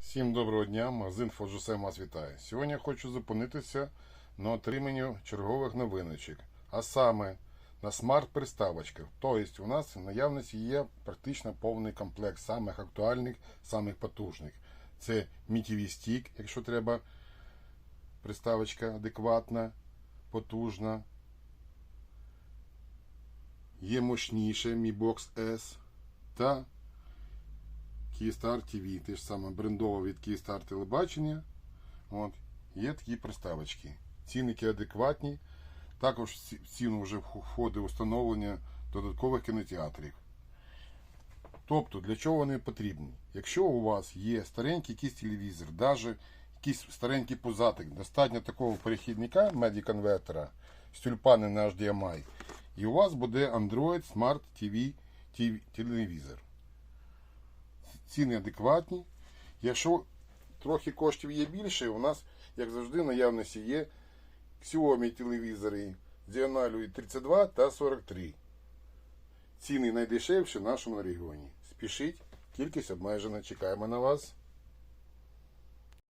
Всім доброго дня, магазин Фоджусем вас вітає. Сьогодні я хочу зупинитися на отриманні чергових новиночок, а саме на смарт-приставочках. Тобто у нас в наявності є практично повний комплект самих актуальних, самих потужних. Це Mi TV Stick, якщо треба приставочка адекватна, потужна. Є мощніше Mi Box S та Keystar TV, те ж саме брендово від Keystar телебачення. От, є такі приставочки. Цінники адекватні. Також в ціну вже входить установлення додаткових кінотеатрів. Тобто, для чого вони потрібні? Якщо у вас є старенький якийсь телевізор, навіть якийсь старенький пузатик, достатньо такого перехідника медіаконвертера з тюльпани на HDMI, і у вас буде Android Smart TV, TV телевізор ціни адекватні. Якщо трохи коштів є більше, у нас, як завжди, в наявності є Xiaomi телевізори з діагоналю 32 та 43. Ціни найдешевші в нашому регіоні. Спішіть, кількість обмежена. Чекаємо на вас.